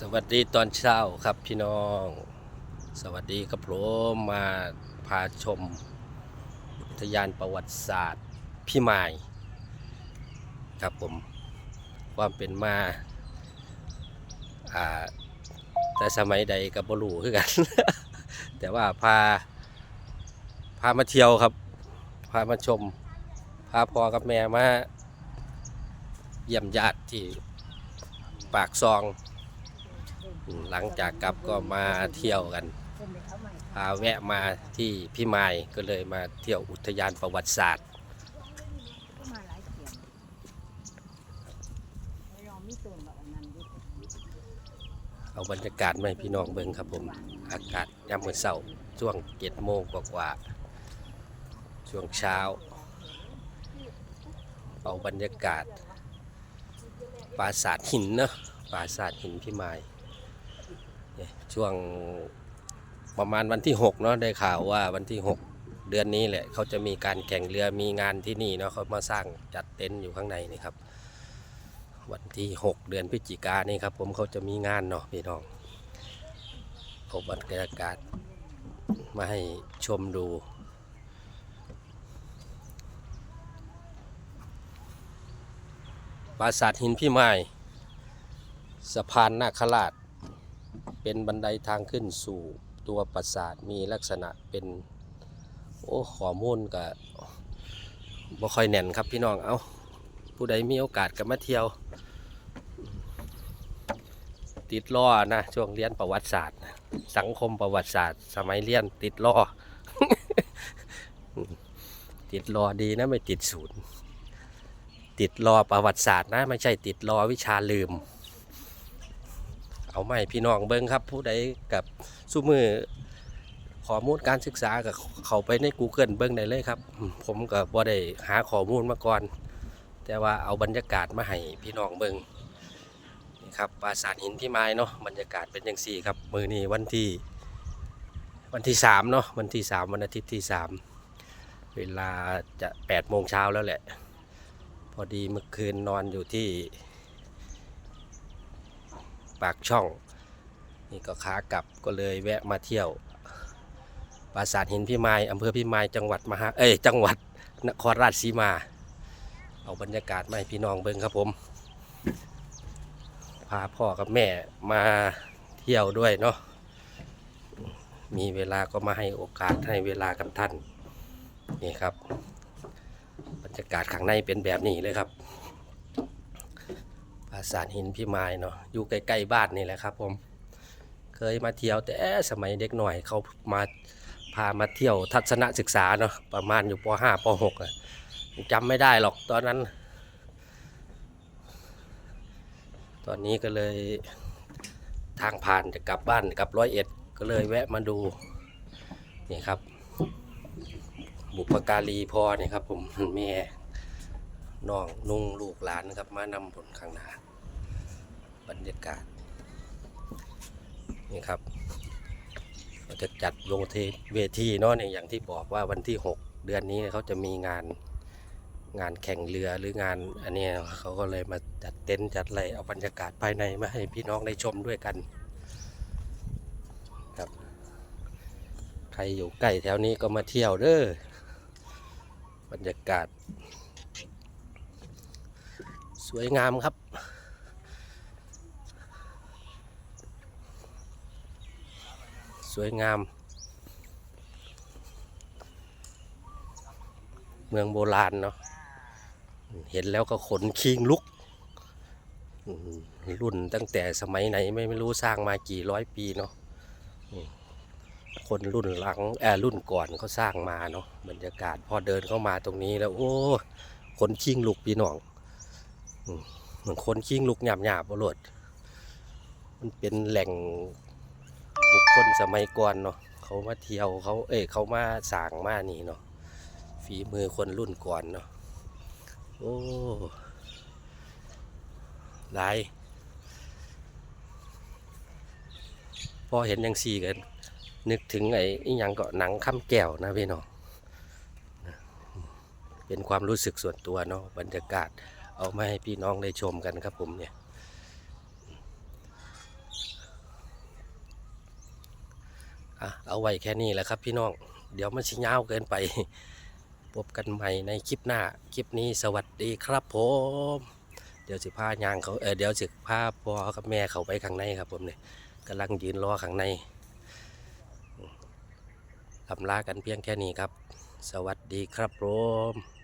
สวัสดีตอนเช้าครับพี่น้อง สวัสดีครับผมมาพาชมอุทยานประวัติศาสตร์พี่ไม้ครับผมความเป็นมาอ่าแต่สมัยใดกับบรูคือกัน แต่ว่าพาพามาเที่ยวครับ พามาชม พาพ่อกับแม่มาเยี่ยมญาติที่ปากซอง หลังจากกลับก็มาเที่ยวกันพาแวะมาที่พี่มายก็เลยมาเที่ยวอุทยานประวัติศาสตร์ เอาบรรยากาศมาให้พี่น้องเบิ่งครับผม อากาศยามมื้อเช้าช่วงเจ็ดโมงกว่าๆช่วงเช้า เอาบรรยากาศปราสาทหินเนอะปราสาทหินพี่ไมายเนี่ ช่วงประมาณวันที่หกเนาะได้ข่าวว่าวันที่หกเดือนนี้แหละเขาจะมีการแข่งเรือมีงานที่นี่เนาะเขามาสร้างจัดเต็นท์อยู่ข้างในนี่ครับ วันที่ 6 เดือนพฤศจิกายนนี่ครับ ผมเขาจะมีงานเนาะพี่น้องผมบรรยากาศมาให้ชมดูปราสาทหินพี่ไม้สะพานนาคราช เป็นบันไดทางขึ้นสู่ตัวปราสาทมีลักษณะเป็น โอ้ขอมูลก็บ่ค่อยแน่นครับพี่น้องเอาผู้ใดมีโอกาสก็มาเที่ยว ติดล้อนะช่วงเรียนประวัติศาสตร์ สังคมประวัติศาสตร์ สมัยเรียนติดล้อติดล้อดีนะไม่ติดศูนย์ติดรอประวัติศาสตร์นะ ไม่ใช่ติดรอวิชาลืม เอาไม่พี่น้องเบิ้งครับ ผู้ใดกับสู้มือข้อมูลการศึกษากับเขาไปใน Google เบิ้งได้เลยครับ ผมก็บ่ได้หาข้อมูลมาก่อน แต่ว่าเอาบรรยากาศมาให้พี่น้องเบิ้งนี่ครับปราสาทหินพี่ไม้เนาะบรรยากาศเป็นอย่างสี่ครับมือนี้วันที่ วันที่สามเนาะวันที่สามวันอาทิตย์ที่สามเวลาจะแปดโมงเช้าแล้วแหละ พอดีเมื่อคืนนอนอยู่ที่ ปากช่อง นี่ก็ขากลับก็เลยแวะมาเที่ยว ปราสาทหินพี่ไม้อำเภอพี่ไม้จังหวัดมหาเอ้ยจังหวัดนครราชสีมา เอาบรรยากาศมาให้พี่น้องเบิ่งครับผม พาพ่อกับแม่มาเที่ยวด้วยเนาะมีเวลาก็มาให้โอกาสให้เวลากับท่านนี่ครับ บรรยากาศข้างในเป็นแบบนี้เลยครับาสาทหินพี่ไม้เนาะอยู่ใกล้ๆบ้านนี่แหละครับ ผม เคยมาเที่ยวแต่สมัยเด็กหน่อยเขามาพามาเที่ยวทัศนศึกษาเนาะประมาณอยู่ป .5 ป .6 อะจำไม่ได้หรอกตอนนั้น ตอนนี้ก็เลยทางผ่านจะกลับบ้านกลับร้อยเอ็ดก็เลยแวะมาดูนี่ครับ บุพการีพ่อเนี่ยครับ ผมแม่น้องนุ่งลูกหลานนะครับ มานำผลข้างหน้า บรรยากาศ นี่ครับเราจะจัดลงเทเวทีเนาะเนี่ยอย่างที่บอกว่าวันที่ 6 เดือนนี้เขาจะมีงานงานแข่งเรือหรืองานอันนี้เขาก็เลยมาจัดเต็นท์จัดอะไรเอาบรรยากาศภายในมาให้พี่น้องได้ชมด้วยกันครับ ใครอยู่ใกล้แถวนี้ก็มาเที่ยวเด้อบรรยากาศ สวยงามครับ สวยงาม เมืองโบราณเนาะเห็นแล้วก็ขนคิงลุก รุ่นตั้งแต่สมัยไหนไม่ไม่รู้สร้างมากี่ร้อยปีเนาะคนรุ่นหลังแอรุ่นก่อนเขาสร้างมาเนาะบรรยากาศพอเดินเข้ามาตรงนี้แล้ว โอ้ขนคิงลุกพี่น้องเหมือนคนคิงลุกหยาบหยาบๆบรดมันเป็นแหล่ง บุคคลสมัยก่อนเนาะเขามาเที่ยวเขาเอ้ยเขามาสร้างมานี่เนาะฝีมือคนรุ่นก่อนเนาะโอ้หลายพอเห็นยังสี่กันนึกถึงไอ้อีหยังก็หนังข้ามแก้วนะพี่น้องเป็นความรู้สึกส่วนตัวเนาะบรรยากาศเอามาให้พี่น้องได้ชมกันครับผมเนี่ย เอาไว้แค่นี้แหละครับพี่น้อง เดี๋ยวมันชิยาวเกินไป พบกันใหม่ในคลิปหน้า คลิปนี้สวัสดีครับผม เดี๋ยวสิพายางเขาเออเดี๋ยวสิพาพ่อกับแม่เขาไปข้างในครับผมเนี่ยกำลังยืนรอข้างในลำลากันเพียงแค่นี้ครับ สวัสดีครับผม